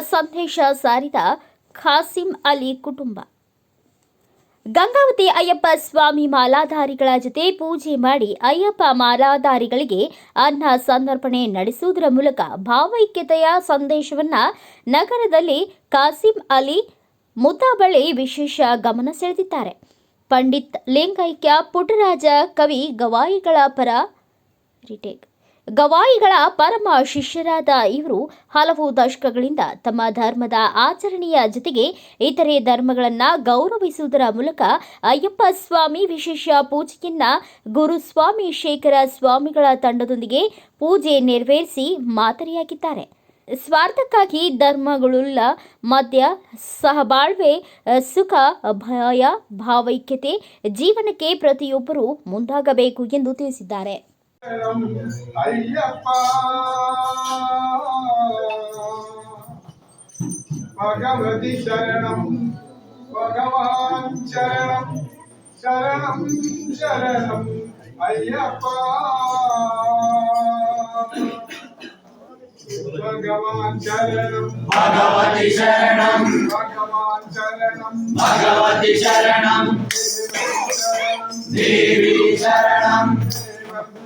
ಸಂದೇಶ ಸಾರಿದ ಖಾಸಿಂ ಅಲಿ ಕುಟುಂಬ. ಗಂಗಾವತಿ ಅಯ್ಯಪ್ಪ ಸ್ವಾಮಿ ಮಾಲಾಧಾರಿಗಳ ಜೊತೆ ಪೂಜೆ ಮಾಡಿ ಅಯ್ಯಪ್ಪ ಮಾಲಾಧಾರಿಗಳಿಗೆ ಅನ್ನ ಸಂದರ್ಪಣೆ ನಡೆಸುವುದರ ಮೂಲಕ ಭಾವೈಕ್ಯತೆಯ ಸಂದೇಶವನ್ನ ನಗರದಲ್ಲಿ ಖಾಸಿಂ ಅಲಿ ಮುತಾಬಳಿ ವಿಶೇಷ ಗಮನ ಸೆಳೆದಿದ್ದಾರೆ. ಪಂಡಿತ್ ಲಿಂಗೈಕ್ಯ ಪುಟ್ಟರಾಜ ಕವಿ ಗವಾಯಿಗಳ ಪರ ರಿಟೇಕ್. ಗವಾಯಿಗಳ ಪರಮ ಶಿಷ್ಯರಾದ ಇವರು ಹಲವು ದಶಕಗಳಿಂದ ತಮ್ಮ ಧರ್ಮದ ಆಚರಣೆಯ ಜೊತೆಗೆ ಇತರೆ ಧರ್ಮಗಳನ್ನು ಗೌರವಿಸುವುದರ ಮೂಲಕ ಅಯ್ಯಪ್ಪ ಸ್ವಾಮಿ ವಿಶೇಷ ಪೂಜೆಯನ್ನ ಗುರುಸ್ವಾಮಿ ಶೇಖರ ಸ್ವಾಮಿಗಳ ತಂಡದೊಂದಿಗೆ ಪೂಜೆ ನೆರವೇರಿಸಿ ಮಾದರಿಯಾಗಿದ್ದಾರೆ. ಸ್ವಾರ್ಥಕ್ಕಾಗಿ ಧರ್ಮಗಳುಳ್ಳ ಮಧ್ಯ ಸಹಬಾಳ್ವೆ, ಸುಖ, ಭಯ, ಭಾವೈಕ್ಯತೆ, ಜೀವನಕ್ಕೆ ಪ್ರತಿಯೊಬ್ಬರೂ ಮುಂದಾಗಬೇಕು ಎಂದು ತಿಳಿಸಿದ್ದಾರೆ. ஐயப்பா. பகவதி சரணம் பகவான் சரணம் சரணம் சரணம் ஐயப்பா. பகவான் சரணம் பகவதி சரணம் பகவான் சரணம். பகவதி சரணம். தேவி சரணம்.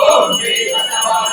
ಓಂ ಶ್ರೀ ಸತ್ಯವಾದ